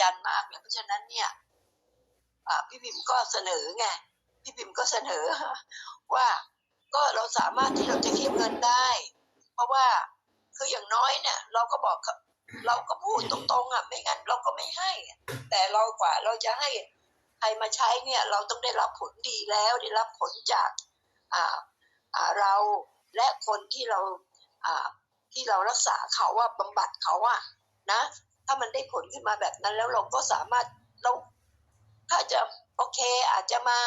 จรรย์มากเลยเพราะฉะนั้นเนี่ยพี่พิมพ์ก็เสนอไงพี่พิมพ์ก็เสนอว่าก็เราสามารถที่เราจะเก็บเงินได้ เพราะว่าคืออย่างน้อยเนี่ยเราก็บอกเราก็พูดตรงๆอะไม่งั้นเราก็ไม่ให้ แต่เรากว่าเราจะให้ใครมาใช้เนี่ยเราต้องได้รับผลดีแล้วได้รับผลจากอ่าอ่าเราและคนที่เราอ่าที่เรารักษาเขาว่าบำบัดเขาอะนะ ถ้ามันได้ผลขึ้นมาแบบนั้นแล้วเราก็สามารถเราถ้าจะโอเคอาจจะมา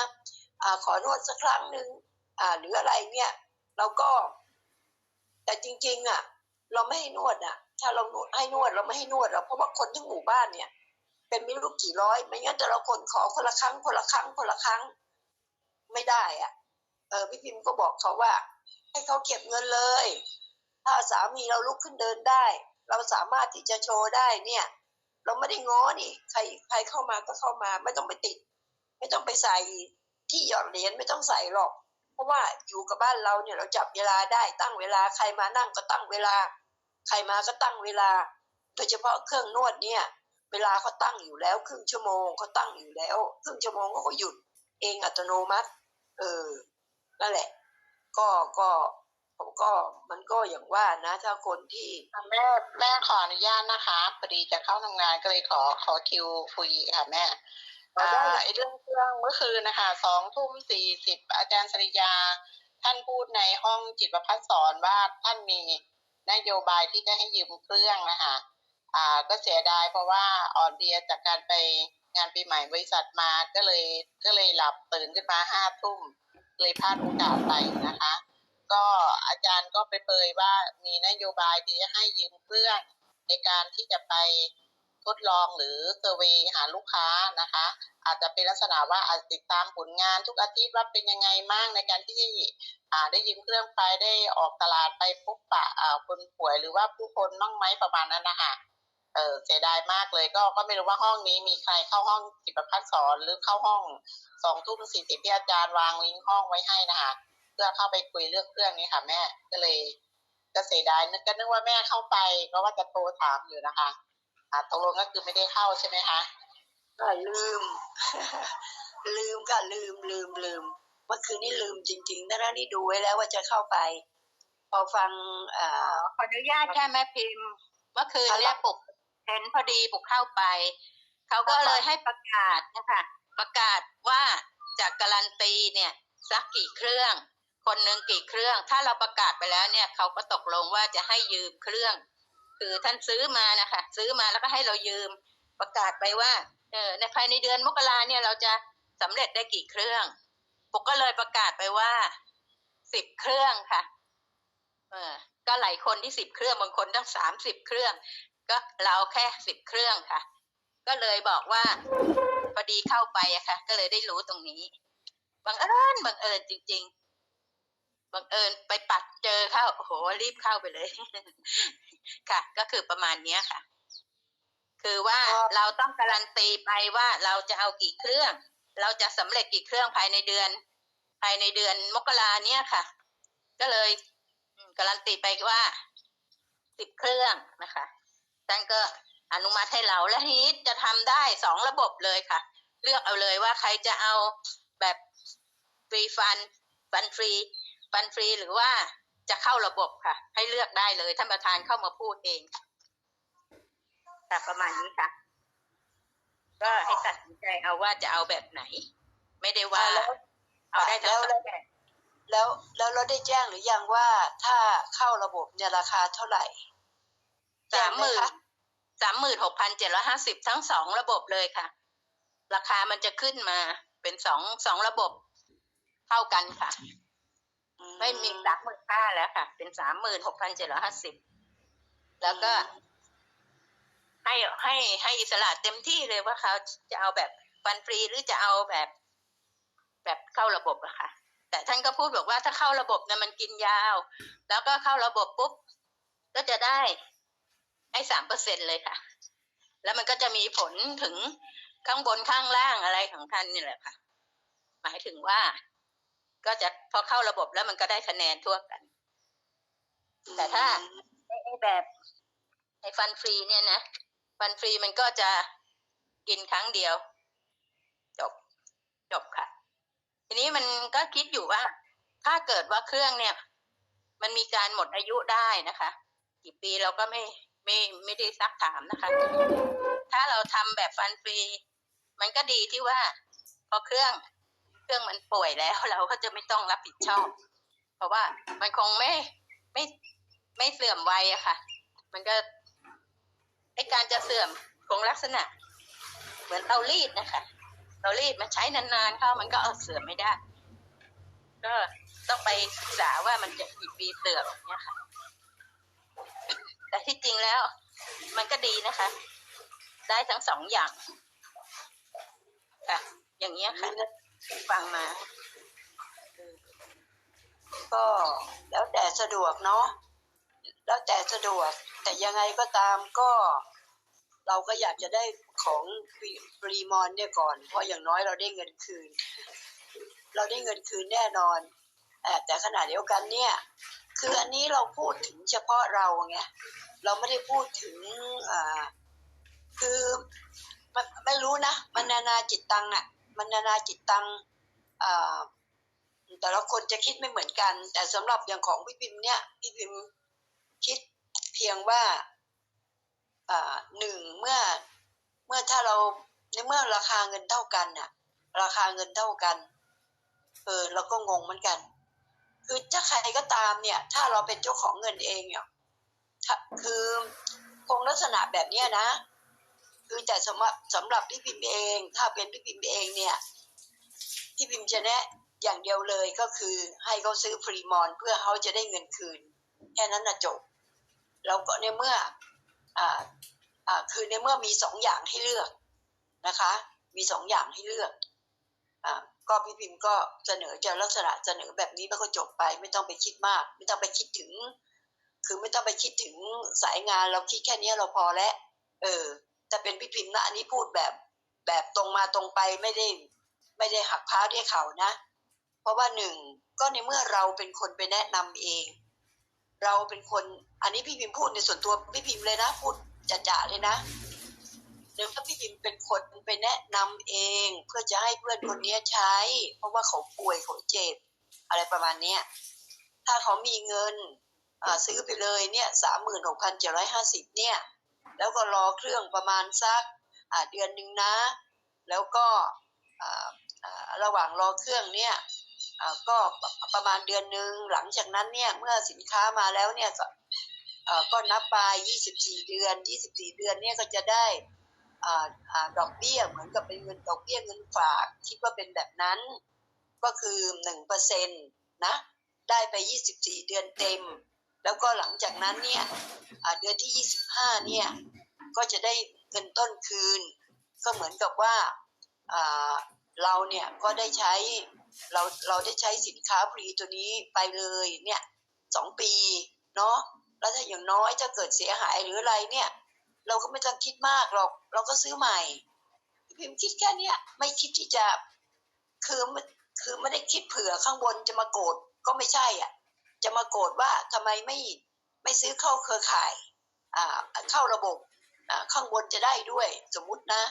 อขอนวดสักครั้งหนึ่งหรืออะไรเนี่ยเราก็ แต่จริง ๆ อะ เราไม่ให้นวดอะ ถ้าเรานวดให้นวดเราไม่ให้นวดเราเพราะว่าคนทั้งหมู่บ้านเนี่ย เป็นไม่รู้กี่ร้อย ไม่งั้นแต่เราคนขอคนละครั้งคนละครั้งคนละครั้ง ไม่ได้อะ เออพี่พิมพ์ก็บอกเขาว่า ให้เขาเก็บเงินเลย ถ้าสามีเราลุกขึ้นเดินได้ เราสามารถที่จะโชว์ได้เนี่ย เราไม่ได้ง้อนี่ ใครใครเข้ามาก็เข้ามาไม่ต้องไปติด ไม่ต้องไปใส่ที่หยอดเหรียญไม่ต้องใส่หรอก เพราะว่าอยู่กับบ้านเราเนี่ยเราจับเวลาได้ตั้งเวลาใครมานั่งก็ตั้งเวลา ใครมาก็ตั้งเวลา โดยเฉพาะเครื่องนวดเนี่ย เวลาเขาตั้งอยู่แล้ว ครึ่งชั่วโมงเขาตั้งอยู่แล้ว ครึ่งชั่วโมงเขาก็หยุดเองอัตโนมัติ เออนั่นแหละ ก็ก็ ผมก็มันก็อย่างว่านะ ถ้าคนที่แม่แม่ขออนุญาตนะคะพอดีจะเข้าทำงานก็เลยขอขอคิวคุยค่ะแม่เอาอ่าได้ไอ้เรื่องเครื่องเมื่อคืนนะคะสองทุ่มสี่สิบอาจารย์สริยา ท่านพูดในห้องจิตประพัฒสอนว่าท่านมีนโยบายที่จะให้ยืมเครื่องนะคะอ่าก็เสียดายเพราะว่าอ่อนเพลียจากการไปงานปีใหม่บริษัทมาก็เลยก็เลยหลับตื่นขึ้นมาห้าทุ่มเลยพลาดโอกาสไปนะคะ ก็อาจารย์ก็ไปเปยว่ามีนโยบายที่จะให้ยืมเครื่องในการที่จะไปทดลองหรือเซอร์วยหาลูกค้านะคะ อาจจะเป็นลักษณะว่าอาจติดตามผลงานทุกอาทิตย์ว่าเป็นยังไงบ้างในการที่ได้ยืมเครื่องไปได้ออกตลาดไปพบปะคนป่วยหรือว่าผู้คนบ้างไหมประมาณนั้นนะคะเออเสียดายมากเลยก็ก็ไม่รู้ว่าห้องนี้มีใครเข้าห้องจิตประพัฒสอนหรือเข้าห้องสองทุ่มสี่สิบที่อาจารย์วางลิงก์ห้องไว้ให้นะคะ พื่อเข้าไปคุยเรื่องเครื่องนี้ค่ะ แม่ก็เลยก็เสียดายนึกก็นึกว่าแม่เข้าไปเพราะว่าจะโทรถามอยู่นะคะอ่าตกลงก็คือไม่ได้เข้าใช่ไหมคะก็ลืม ลืมก็ลืมลืมลืมเมื่อคืนนี้ลืมจริงๆนะนี่ดูไว้แล้วว่าจะเข้าไป พอฟังอ่าขออนุญาตค่ะแม่พิมพ์เมื่อคืนเนี่ยปลุกเห็นพอดีปลุกเข้าไป เขาก็เลยให้ประกาศนะคะประกาศว่าจากการันตีเนี่ยสักกี่เครื่อง คนหนึ่งกี่เครื่อง ถ้าเราประกาศไปแล้วเนี่ยเขาก็ตกลงว่าจะให้ยืมเครื่อง คือท่านซื้อมานะคะซื้อมาแล้วก็ให้เรายืมประกาศไปว่าเออในภายในเดือนมกราเนี่ยเราจะสำเร็จได้กี่เครื่องปกก็เลยประกาศไปว่าสิบเครื่องค่ะเออก็หลายคนที่สิบเครื่องบางคนตั้งสามสิบเครื่อง ก็เราแค่สิบเครื่องค่ะ ก็เลยบอกว่าพอดีเข้าไปอะค่ะ ก็เลยได้รู้ตรงนี้บังเอิญบังเอิญจริง ๆ บังเอิญไปปัดเจอเข้าโอ้โหรีบเข้าไปเลย ค่ะ ก็คือประมาณเนี้ยค่ะ คือว่าอ๋อเราต้องการันตีไปว่าเราจะเอากี่เครื่อง เราจะสำเร็จกี่เครื่องภายในเดือน ภายในเดือนมกราเนี้ยค่ะ ก็เลยอืมการันตีไปว่าสิบเครื่องนะคะท่านก็อนุมัติให้เราและทีนี้จะทำได้สองระบบเลยค่ะ เลือกเอาเลยว่าใครจะเอาแบบฟรีฟันฟันฟรี ฟันฟรีหรือว่าจะเข้าระบบค่ะ ให้เลือกได้เลยท่านประธานเข้ามาพูดเองค่ะประมาณนี้ค่ะ ก็ให้ตัดสินใจเอาว่าจะเอาแบบไหน ไม่ได้ว่าแล้วเอาได้ทั้งสองแบบแล้วแล้วเราได้แจ้งหรือยังว่าถ้าเข้าระบบเนี่ยราคาเท่าไหร่สามหมื่นแจ้งไคะสามหมื่นหกพันเจ็ดร้อยห้าสิบทั้งสองระบบเลยค่ะ ราคามันจะขึ้นมาเป็นสองสองระบบเท่ากันค่ะอื ไม่มีสามหมื่นห้าแล้วค่ะ เป็นสามหมื่นหกพันเจ็ดร้อยห้าสิบแล้วก็ ให้ให้ให้อิสระเต็มที่เลยว่าเขาจะเอาแบบฟันฟรีหรือจะเอาแบบ แบบเข้าระบบอะค่ะ แต่ท่านก็พูดบอกว่าถ้าเข้าระบบเนี่ยมันกินยาว แล้วก็เข้าระบบปุ๊บก็จะได้ให้สามเปอร์เซ็นเลยค่ะ แล้วมันก็จะมีผลถึงข้างบนข้างล่างอะไรของท่านนี่แหละค่ะ หมายถึงว่า ก็จะพอเข้าระบบแล้วมันก็ได้คะแนนทั่วกัน แต่ถ้าไอ้ไอ้แบบไอ้ฟันฟรีเนี่ยนะฟันฟรีมันก็จะกินครั้งเดียว จบจบค่ะ ทีนี้มันก็คิดอยู่ว่า ถ้าเกิดว่าเครื่องเนี่ย มันมีการหมดอายุได้นะคะ กี่ปีเราก็ไม่ไม่ไม่ได้ซักถามนะคะ ถ้าเราทำแบบฟันฟรี มันก็ดีที่ว่า พอเครื่อง เครื่องมันป่วยแล้วเราก็จะไม่ต้องรับผิดชอบ เพราะว่ามันคงไม่ไม่ไม่เสื่อมไวอะค่ะ มันก็ไอการจะเสื่อมคงลักษณะ เหมือนเตารีดนะคะเตารีดมันใช้นานๆเข้ามันก็เอาเสื่อมไม่ได้ ก็ต้องไปศึกษาว่ามันจะกี่ปีเสื่อมเนี่ยค่ะ แต่ที่จริงแล้ว มันก็ดีนะคะ ได้ทั้งสองอย่างค่ะอย่างเงี้ยค่ะ ฟังมาก็แล้วแต่สะดวกเนาะแล้วแต่สะดวก แต่ยังไงก็ตามก็ เราก็อยากจะได้ของฟรีมอนเนี่ยก่อน เพราะอย่างน้อยเราได้เงินคืน เราได้เงินคืนแน่นอนแต่ขณะเดียวกันเนี่ย คืออันนี้เราพูดถึงเฉพาะเราไงเราไม่ได้พูดถึงคือมันไม่รู้นะ มันนานาจิตตังอะ มันนานาจิตตังอ่าแต่ละคนจะคิดไม่เหมือนกัน แต่สำหรับอย่างของพี่พิมเนี่ยพี่พิมคิดเพียงว่าอ่าหนึ่งเมื่อเมื่อถ้าเราในเมื่อราคาเงินเท่ากันน่ะ ราคาเงินเท่ากันเออเราก็งงเหมือนกัน คือถ้าใครก็ตามเนี่ย ถ้าเราเป็นเจ้าของเงินเองเนี่ยถ้าคือคงลักษณะแบบเนี้ยนะ คือแต่สำหรับสำหรับพี่พิมพ์เอง ถ้าเป็นพี่พิมพ์เองเนี่ยพี่พิมพ์จะแนะอย่างเดียวเลยก็คือให้เขาซื้อฟรีมอนเพื่อเขาจะได้เงินคืน แค่นั้นนะจบแล้วก็ในเมื่ออ่าอ่าคือในเมื่อมีสองอย่างให้เลือกนะคะ มีสองอย่างให้เลือกอ่าก็พี่พิมพ์ก็เสนอจะลักษณะเสนอแบบนี้แล้วก็จบไปไม่ต้องไปคิดมาก ไม่ต้องไปคิดถึง คือไม่ต้องไปคิดถึงสายงานเราคิดแค่นี้เราพอแล้วเออ แต่เป็นพี่พิมพ์นะอันนี้พูดแบบ แบบตรงมาตรงไปไม่ได้ ไม่ได้หักพ้าเรียกเขานะ เพราะว่าหนึ่งก็ในเมื่อเราเป็นคนไปแนะนำเอง เราเป็นคนอันนี้พี่พิมพ์พูดในส่วนตัวพี่พิมพ์เลยนะ พูดจะๆเลยนะเดี๋ยวถ้าพี่พิมพ์เป็นคนไปแนะนำเอง เพื่อจะให้เพื่อนคนนี้ใช้ เพราะว่าเขาป่วยเขาเจ็บอะไรประมาณเนี้ยถ้าเขามีเงินซื้อไปเลยเนี่ยสามหมื่นหกพันเจ็ดร้อยห้าสิบเนี่ย แล้วก็รอเครื่องประมาณสักเดือนหนึ่งนะ แล้วก็ระหว่างรอเครื่องเนี่ยก็ประมาณเดือนหนึ่งหลังจากนั้นเนี่ยเมื่อสินค้ามาแล้วเนี่ยก็ก็นับไป 24 เดือน 24 เดือนเนี่ยก็จะได้อดอกเบี้ยเหมือนกับเป็นเงินดอกเบี้ยเงินฝากคิดว่าเป็นแบบนั้น ก็คือ1เปอร์เซ็นต์นะได้ไป 24 เดือนเต็ม แล้วก็หลังจากนั้นเนี่ยเดือนที่ 25 เนี่ยก็จะได้เงินต้นคืน ก็เหมือนกับว่าเราเนี่ยก็ได้ใช้เราเราได้ใช้สินค้าฟรีตัวนี้ไปเลยเนี่ยสองปีเนาะแล้วถ้าอย่างน้อยจะเกิดเสียหายหรืออะไรเนี่ย เราก็ไม่ต้องคิดมากหรอก เราก็ซื้อใหม่พิมพ์คิดแค่เนี้ยไม่คิดที่จะคือคือไม่ได้คิดเผื่อข้างบนจะมาโกรธก็ไม่ใช่อะ จะมาโกรธว่าทำไมไม่ไม่ซื้อเข้าเครือข่ายอ่าเข้าระบบข้างบนจะได้ด้วยสมมุตินะ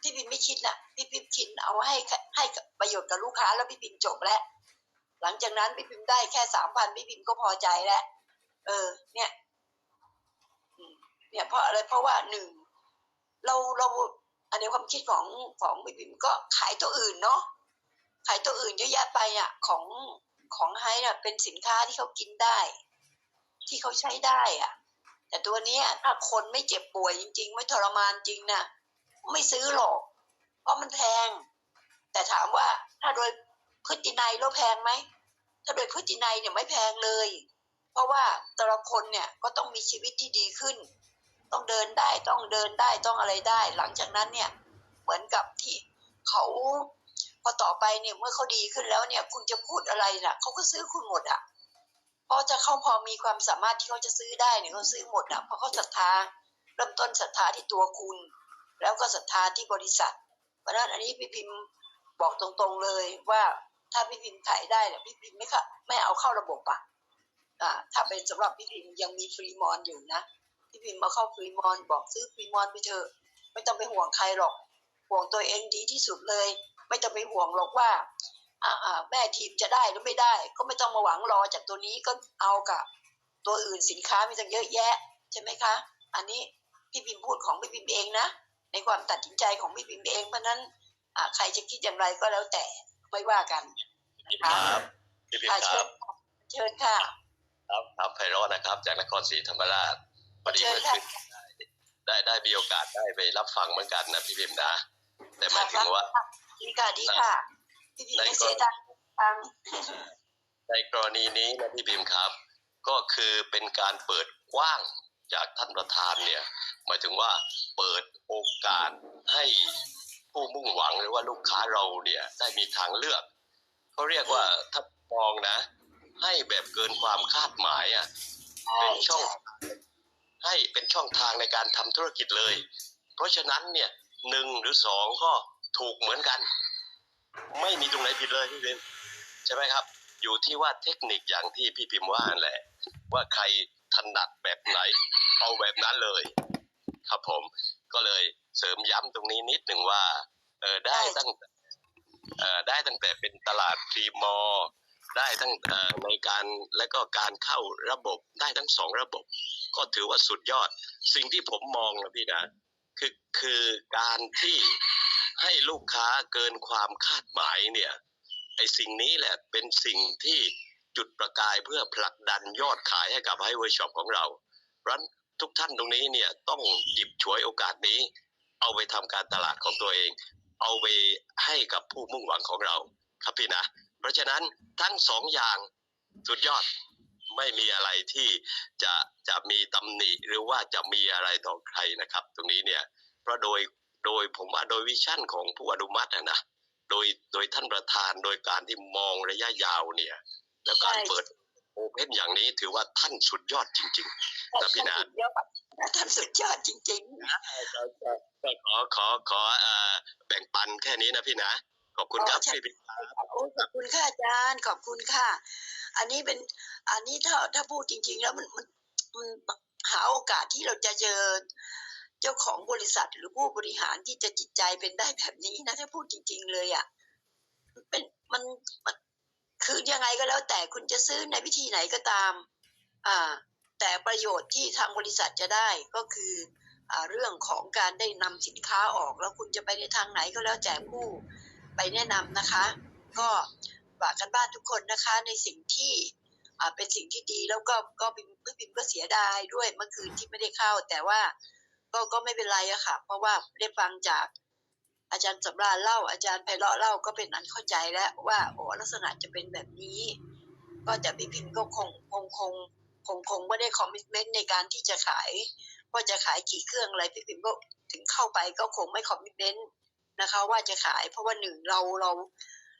พี่พิมไม่คิดนะพี่พิมคิดเอาให้ให้ประโยชน์กับลูกค้าแล้วพี่พิมจบแล้วหลังจากนั้นพี่พิมได้แค่สามพันพี่พิมก็พอใจแล้วเออ เนี่ยเนี่ยเพราะอะไรเพราะว่าหนึ่งเราเราอันนี้ความคิดของของพี่พิมก็ขายตัวอื่นเนาะขายตัวอื่นเยอะแยะไปอะของ ของไฮน่ะเป็นสินค้าที่เขากินได้ ที่เขาใช้ได้อะ แต่ตัวนี้ถ้าคนไม่เจ็บป่วยจริง ๆ ไม่ทรมานจริงนะไม่ซื้อหรอก เพราะมันแพง แต่ถามว่าถ้าโดยพฤตินัยแล้วแพงไหมถ้าโดยพฤตินัยเนี่ยไม่แพงเลย เพราะว่าแต่ละคนเนี่ยก็ต้องมีชีวิตที่ดีขึ้น ต้องเดินได้ต้องเดินได้ต้องอะไรได้ หลังจากนั้นเนี่ยเหมือนกับที่เขา อต่อไปเนี่ยเมื่อเขาดีขึ้นแล้วเนี่ย คุณจะพูดอะไรน่ะเขาก็ซื้อคุณหมดอะเพราะจะเขาพอมีความสามารถที่เขาจะซื้อได้เนี่ยเขาซื้อหมดอะเพราะเขาศรัทธาเริ่มต้นศรัทธาที่ตัวคุณ แล้วก็ศรัทธาที่บริษัท เพราะนั้นอันนี้พี่พิมพ์บอกตรงๆเลยว่าถ้าพี่พิมพ์ขายได้เนี่ยพี่พิมพ์ไม่ค่ะไม่เอาเข้าระบบอะอ่าถ้าเป็นสำหรับพี่พิมพ์ยังมีฟรีมอนอยู่นะพี่พิมพ์มาเข้าฟรีมอนบอกซื้อฟรีมอนไปเถอะไม่ต้องไปห่วงใครหรอกห่วงตัวเองดีที่สุดเลย ไม่ต้องไปห่วงหรอกว่าอ่าอ่าแม่ทีมจะได้หรือไม่ได้ ก็ไม่ต้องมาหวังรอจากตัวนี้ก็เอากับตัวอื่นสินค้ามีตั้งเยอะแยะใช่ไหมคะ อันนี้พี่พิมพ์พูดของพี่พิมพ์เองนะ ในความตัดสินใจของพี่พิมพ์เองเพราะฉะนั้นอ่าใครจะคิดอย่างไรก็แล้วแต่ไม่ว่ากันนะคคะรับพี่พิมอ่าพ์คเชิรัญบเชิญค่ะครับครับไพเราะนะครับ จากนครศรีธรรมราชพอดีเชิญเมื่อค่ะคืนได้ได้มีโอกาสได้ไปรับฟังเหมือนกันนะพี่พิมพ์นะ แต่หมายถึงว่า ดีค่ะดีค่ะพี่พิมพ์ไม่เสียดังฟังในกรณีนี้นะพี่พิมพ์ครับ ก็คือเป็นการเปิดกว้างจากท่านประธานเนี่ยหมายถึงว่าเปิดโอกาสให้ผู้มุ่งหวังหรือว่าลูกค้าเราเนี่ยได้มีทางเลือกเขาเรียกว่าถ้ามองนะ ให้แบบเกินความคาดหมายอะเป็นช่องให้เป็นช่องทางในการทำธุรกิจเลย เพราะฉะนั้นเนี่ยหนึ่งหรือสองก็ ถูกเหมือนกัน ไม่มีตรงไหนผิดเลยพี่พิมใช่ไหมครับ อยู่ที่ว่าเทคนิคอย่างที่พี่พิมว่าแหละ ว่าใครถนัดแบบไหน เอาแบบนั้นเลย ครับผมก็เลยเสริมย้ำตรงนี้นิดหนึ่งว่าเออได้ตั้งเออได้ตั้งแต่เป็นตลาดพรีมอลได้ตั้งเออในการและก็การเข้าระบบได้ทั้งสองระบบ ก็ถือว่าสุดยอด สิ่งที่ผมมองนะพี่นะคือคือการที่ ให้ลูกค้าเกินความคาดหมายเนี่ยไอ้สิ่งนี้แหละเป็นสิ่งที่จุดประกายเพื่อผลักดันยอดขายให้กับไฮเวอร์ช็อปของเราเพราะฉะนั้นทุกท่านตรงนี้เนี่ยต้องหยิบฉวยโอกาสนี้ เอาไปทำการตลาดของตัวเอง เอาไปให้กับผู้มุ่งหวังของเราครับพี่นะ เพราะฉะนั้นทั้งสองอย่างสุดยอดไม่มีอะไรที่จะจะมีตำหนิหรือว่าจะมีอะไรต่อใครนะครับ ตรงนี้เนี่ยเพราะโดย โดยผมว่าโดยวิชั่นของผู้อนุมัติอะนะโดยโดยท่านประธานโดยการที่มองระยะยาวเนี่ย แล้วการใช่เปิดโอเพนอย่างนี้ถือว่าท่านสุดยอดจริงๆนะพี่นะท่านสุดยอดท่านสุดยอดจริงๆก็ขอขอขอเอ่อแบ่งปันแค่นี้นะพี่นะขอบคุณครับอ๋อใช่พี่พิมพ์โอ้ขอบคุณค่ะอาจารย์ขอบคุณค่ะ อันนี้เป็นอันนี้ถ้าถ้าพูดจริง ๆ แล้วมันมันมันหาโอกาสที่เราจะเจอ เจ้าของบริษัทหรือผู้บริหารที่จะจิตใจเป็นได้แบบนี้นะถ้าพูดจริง ๆ เลยอะ่ะเป็นมันมันคือยังไงก็แล้วแต่คุณจะซื้อในวิธีไหนก็ตาม อ่า แต่ประโยชน์ที่ทางบริษัทจะได้ก็คืออ่าเรื่องของการได้นำสินค้าออก แล้วคุณจะไปในทางไหนก็แล้วแต่ผู้ไปแนะนำนะคะ ก็ฝากกันบ้านทุกคนนะคะในสิ่งที่อ่าเป็นสิ่งที่ดีแล้วก็ก็พิมพ์พิมพ์ก็เสียดายด้วยเมื่อคืนที่ไม่ได้เข้า แต่ว่า ก็ก็ไม่เป็นไรอะค่ะ เพราะว่าได้ฟังจากอาจารย์สำราญเล่าอาจารย์ไพเราะเล่าก็เป็นอันเข้าใจแล้วว่าโอ้ลักษณะจะเป็นแบบนี้ ก็แต่พี่พิมพ์ก็คงคงคงคงคงไม่ได้คอมมิชเมนต์ในการที่จะขายว่าจะขายกี่เครื่องอะไรพี่พิมพ์ก็ถึงเข้าไปก็คงไม่คอมมิชเมนต์นะคะ ว่าจะขายเพราะว่าหนึ่งเราเรา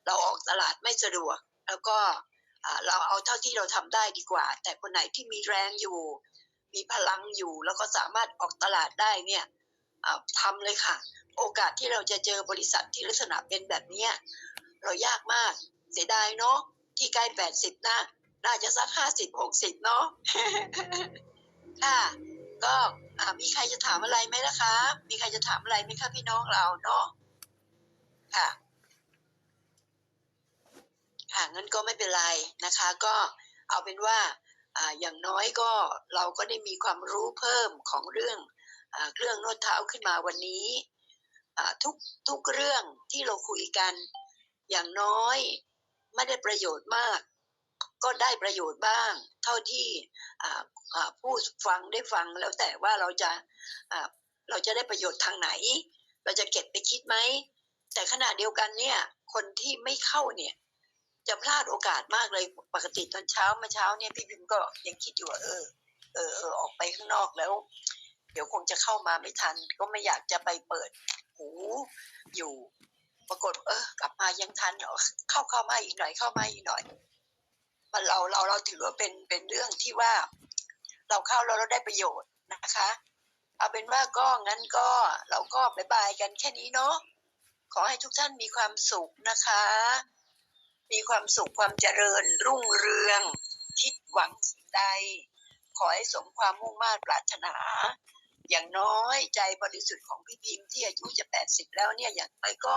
เราออกตลาดไม่สะดวก แล้วก็อ่าเราเอาเท่าที่เราทำได้ดีกว่า แต่คนไหนที่มีแรงอยู่ มีพลังอยู่ แล้วก็สามารถออกตลาดได้เนี่ยทำเลยค่ะ โอกาสที่เราจะเจอบริษัทที่ลักษณะเป็นแบบเนี้ยเรายากมากเสียดายเนาะที่ใกล้แปดสิบนะน่าจะสักห้าสิบหกสิบเนาะค่ะก็มีใครจะถามอะไรไหมนะคะ มีใครจะถามอะไรไหมคะพี่น้องเราเนาะค่ะ ค่ะงั้นก็ไม่เป็นไรนะคะ ก็เอาเป็นว่า อย่างน้อยก็เราก็ได้มีความรู้เพิ่มของเรื่องอเครื่องนวดเท้าขึ้นมาวันนี้ทุกทุกเรื่องที่เราคุยกันอย่างน้อยไม่ได้ประโยชน์มาก ก็ได้ประโยชน์บ้าง เท่าที่ผู้ฟังได้ฟังแล้วแต่ว่าเราจะเราจะได้ประโยชน์ทางไหน เราจะเก็บไปคิดไหมแต่ขณะเดียวกันเนี่ยคนที่ไม่เข้าเนี่ย จะพลาดโอกาสมากเลยปกติตอนเช้ามาเช้าเนี่ยพี่พิมก็ยังคิดอยู่ว่าเออเออเออออกไปข้างนอกแล้ว เดี๋ยวคงจะเข้ามาไม่ทัน ก็ไม่อยากจะไปเปิดหูอยู่ ปรากฏเออกลับมายังทันเนาะเข้าเข้ามาอีกหน่อยเข้ามาอีกหน่อยมันเราเราเราถือว่าเป็นเป็นเรื่องที่ว่า เราเข้าแล้วเราได้ประโยชน์นะคะ เอาเป็นว่าก็งั้นก็เราก็บายบายกันแค่นี้เนาะขอให้ทุกท่านมีความสุขนะคะ มีความสุขความเจริญ รุ่งเรือง คิดหวังสิ่งใด ขอให้สมความมุ่งมา่ปรารถนา อย่างน้อยใจบริสุทธิ์ของพี่พิมพ์ที่อายุจะแปดสิบแล้วเนี่ยอย่างไรก็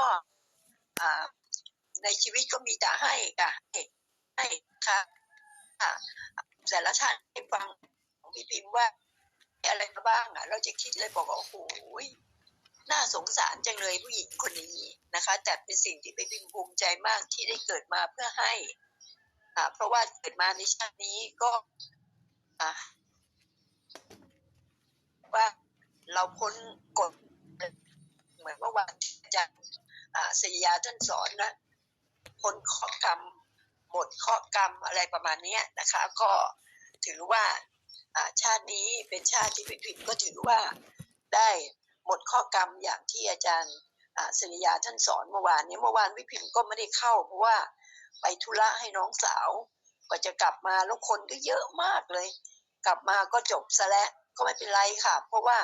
ในชีวิตก็มีแต่ให้ค่ะให้ค่ะอ่าแต่ละท่านให้ฟังของพี่พิมพ์ว่าอะไรมาบ้างอะ เราจะคิดเลยบอกว่าโอ้โห งสารจังเลยผู้หญิงคนนี้นะคะ แต่เป็นสิ่งที่พี่พิมภูมิใจมากที่ได้เกิดมาเพื่อให้อ่าเพราะว่าเกิดมาในชาตินี้ก็อ่าว่าเราพ้นกฎเหมือนว่าวันอาจารย์ศรียาท่านสอนนะพ้นข้อกรรมหมดข้อกรรมอะไรประมาณนี้นะคะ ก็ถือว่าชาตินี้เป็นชาติที่พิพิมก็ถือว่าได้ หมดข้อกรรมอย่างที่อาจารย์อ่าศริยาท่านสอนเมื่อวานนี้เมื่อวานวิพิมก็ไม่ได้เข้า เพราะว่าไปธุระให้น้องสาวกว่าจะกลับมาแล้วคนก็เยอะมากเลย กลับมาก็จบซะแล้วก็ไม่เป็นไรค่ะ เพราะว่า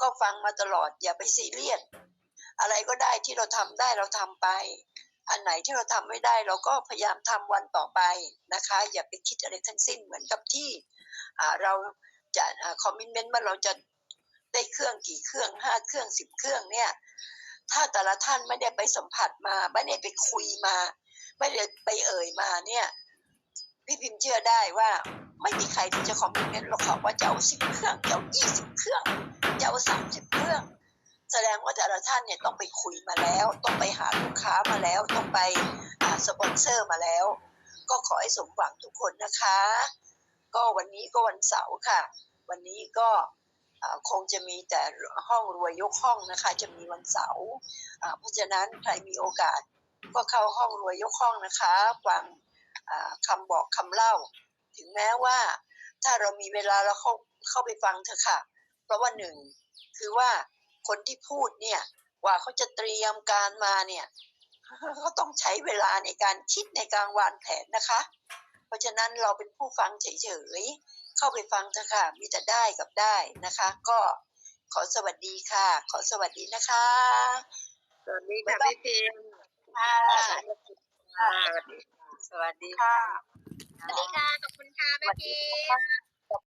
ก็ฟังมาตลอดอย่าไปซีเรียสอะไรก็ได้ที่เราทำได้เราทำไป อันไหนที่เราทำไม่ได้เราก็พยายามทำวันต่อไปนะคะ อย่าไปคิดอะไรทั้งสิ้นเหมือนกับที่เราจะคอมมิชเมนต์ว่าเราจะ ได้เครื่องกี่เครื่องห้าเครื่องสิบเครื่องเนี่ย ถ้าแต่ละท่านไม่ได้ไปสัมผัสมา ไม่ได้ไปคุยมา ไม่ได้ไปเอ่ยมาเนี่ย พี่พิมพ์เชื่อได้ว่าไม่มีใครที่จะคอมเมนต์หรอกค่ะว่าจะเอาสิบเครื่องจะเอายี่สิบเครื่องจะเอาสามสิบเครื่อง แสดงว่าแต่ละท่านเนี่ยต้องไปคุยมาแล้ว ต้องไปหาลูกค้ามาแล้ว ต้องไปหาสปอนเซอร์มาแล้ว ก็ขอให้สมหวังทุกคนนะคะ ก็วันนี้ก็วันเสาร์ค่ะ วันนี้ก็ คงจะมีแต่ห้องรวยยกห้องนะคะ จะมีวันเสาร์เพราะฉะนั้นใครมีโอกาส ก็เข้าห้องรวยยกห้องนะคะฟังอ่าคำบอกคำเล่า ถึงแม้ว่าถ้าเรามีเวลาเราเข้าเข้าไปฟังเถอะค่ะ เพราะว่าหนึ่งคือว่าคนที่พูดเนี่ยกว่าเขาจะเตรียมการมาเนี่ยก็ต้องใช้เวลาในการคิดในการวางแผนนะคะ เพราะฉะนั้นเราเป็นผู้ฟังเฉยๆ เข้าไปฟังเถอะค่ะ มีแต่ได้กับได้นะคะ ก็ขอสวัสดีค่ะ ขอสวัสดีนะคะสวัสดีค่ะพี่พิมพ์ค่ะสวัสดีค่ะค่ะ สวัสดีค่ะ ขอบคุณค่ะแม่พิมพ์